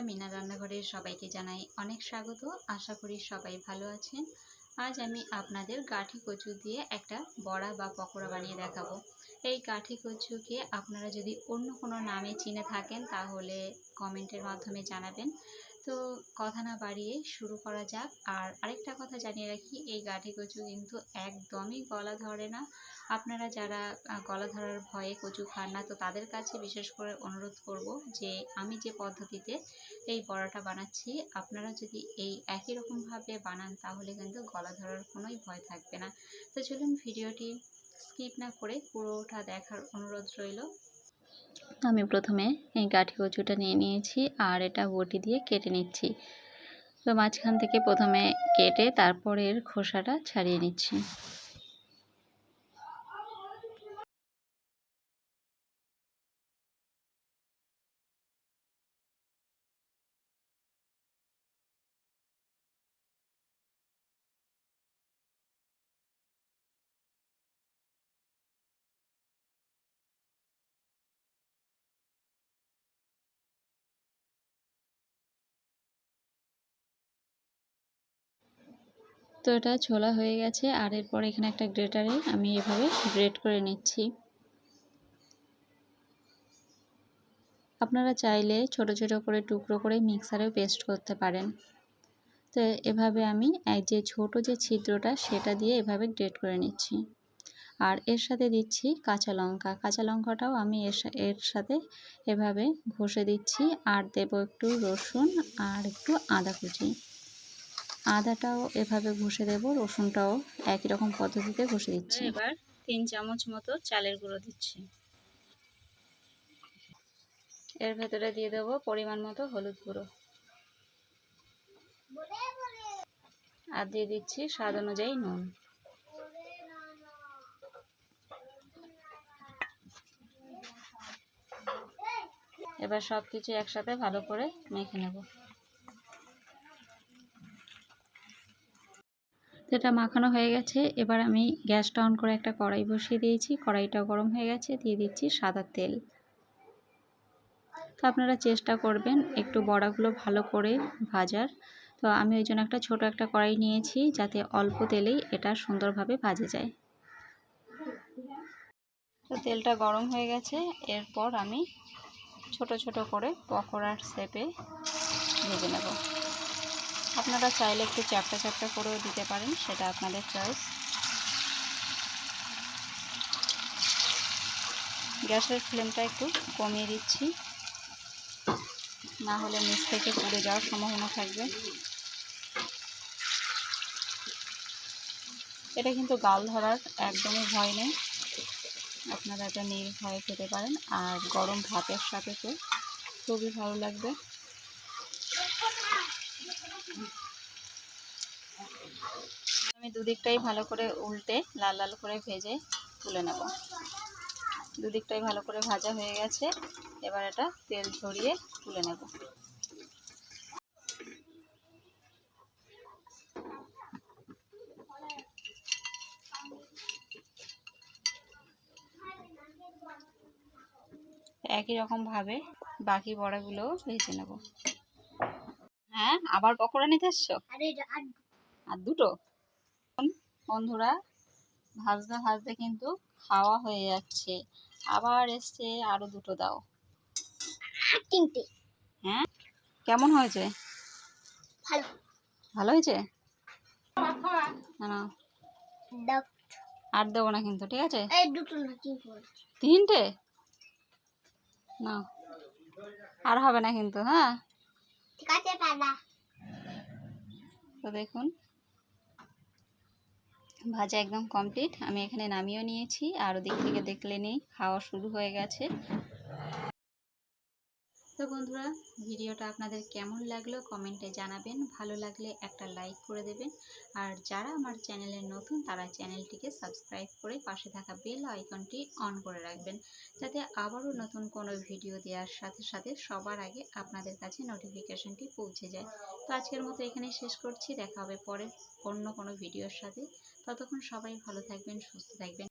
মিনা রান্নাঘরের সবাইকে জানাই অনেক স্বাগত। আশা করি সবাই ভালো আছেন। আজ আমি আপনাদের গাঠি কচু দিয়ে একটা বড়া বা পকোড়া বানিয়ে দেখাবো। এই গাঠি কচুকে আপনারা যদি অন্য কোনো নামে চিনে থাকেন, তাহলে কমেন্টের মাধ্যমে জানাবেন। তো কথা না বাড়িয়ে শুরু করা যাক। আর আরেকটা কথা জানিয়ে রাখি, এই গাঠি কচু কিন্তু একদমই গলা ধরে না। আপনারা যারা গলা ধরার ভয়ে কচু খান না, তো তাদের কাছে বিশেষ করে অনুরোধ করব যে, আমি যে পদ্ধতিতে এই বড়াটা বানাচ্ছি, আপনারা যদি এই একই রকমভাবে বানান, তাহলে কিন্তু গলা ধরার কোনোই ভয় থাকবে না। তো চলুন ভিডিওটি স্কিপ না করে পুরোটা দেখার অনুরোধ রইল। আমি প্রথমে এই গাঠি কচুটা নিয়ে নিয়েছি আর এটা বটি দিয়ে কেটে নিচ্ছি। তো মাঝখান থেকে প্রথমে কেটে তারপরের খোসাটা ছাড়িয়ে নিচ্ছি। তো এটা ছোলা হয়ে গেছে, আর এরপর এখানে একটা গ্রেটারে আমি এভাবে গ্রেট করে নিচ্ছি। আপনারা চাইলে ছোট ছোট করে টুকরো করে মিক্সারেও পেস্ট করতে পারেন। তো এভাবে আমি এক যে ছোট যে ছিদ্রটা, সেটা দিয়ে এভাবে গ্রেট করে নিচ্ছি। আর এর সাথে দিচ্ছি কাঁচা লঙ্কা। কাঁচা লঙ্কাটাও আমি এর এর সাথে এভাবে ঘষে দিচ্ছি। আর দেবো একটু রসুন আর একটু আদা কুচি। আদাটাও এভাবে ঘষে দেবো রসুনটাও একই রকম পদ্ধতিতে ঘষে দিচ্ছি। এবার তিন চামচ মতো চালের গুঁড়ো দিচ্ছি। এর ভেতরে দিয়ে দেবো পরিমাণ মতো হলুদ গুঁড়ো। আর দিয়ে দিচ্ছি স্বাদ অনুযায়ী নুন। এবার সব কিছু একসাথে ভালো করে মেখে নেব। এটা মাখানো হয়ে গেছে। এবার আমি গ্যাসটা অন করে একটা কড়াই বসিয়ে দিয়েছি। কড়াইটা গরম হয়ে গেছে। দিয়ে দিচ্ছি সাদা তেল। তো আপনারা চেষ্টা করবেন একটু বড়াগুলো ভালো করে ভাজার। তো আমি ওই জন্য একটা ছোট একটা কড়াই নিয়েছি যাতে অল্প তেলেই এটা সুন্দরভাবে ভাজে যায়। তো তেলটা গরম হয়ে গেছে। এরপর আমি ছোট ছোট করে পকোড়ার শেপে ভেজে নেব। আপনারা চাইলে একটু চ্যাপটা চ্যাপটা করেও দিতে পারেন, সেটা আপনাদের চয়েস গ্যাসের ফ্লেমটা একটু কমিয়ে দিচ্ছি। না হলে নিচ থেকে পুড়ে যাওয়ার সম্ভাবনা থাকবে। এটা কিন্তু গাল ধরার একদমই ভয় নেই। আপনারা এটা নির্ভয়ে খেতে পারেন, আর গরম ভাতের সাথে তো খুবই ভালো লাগবে। আমি দুদিকটাই ভালো করে উল্টে লাল লাল করে ভেজে তুলে নেব। দুদিকটাই ভালো করে ভাজা হয়ে গেছে। এবার এটা তেল ঝরিয়ে তুলে নেব। একই রকমভাবে বাকি বড়াগুলোও ভেজে নেব। হ্যাঁ আবার পকোড়া নিতে এসছো আর দুটো? বন্ধুরা ভাজতে ভাজতে কিন্তু খাওয়া হয়ে যাচ্ছে। আবার এসছে আরও দুটো দাও। তিনটে। হ্যাঁ? কেমন হয়েছে? ভালো। ভালো হয়েছে? আর দেবো না কিন্তু ঠিক আছে? তিনটে না আর হবে না কিন্তু হ্যাঁ? ঠিক আছে। তো দেখুন, ভাজা একদম কমপ্লিট আমি এখানে নামিয়েও নিয়েছি, আর ওদিক থেকে দেখলে নেই, খাওয়া শুরু হয়ে গেছে। বন্ধুরা, ভিডিওটা আপনাদের কেমন লাগল কমেন্টে জানাবেন। ভালো লাগলে একটা লাইক করে দেবেন। আর যারা আমার চ্যানেলে নতুন, তারা চ্যানেলটিকে সাবস্ক্রাইব করে পাশে থাকা বেল আইকনটি অন করে রাখবেন, যাতে আবারও নতুন কোনো ভিডিও দেওয়ার সাথে সাথে সবার আগে আপনাদের কাছে নোটিফিকেশনটি পৌঁছে যায়। তো আজকের মতো এখানেই শেষ করছি। দেখা হবে পরের অন্য কোনো ভিডিওর সাথে। ততক্ষণ সবাই ভালো থাকবেন, সুস্থ থাকবেন।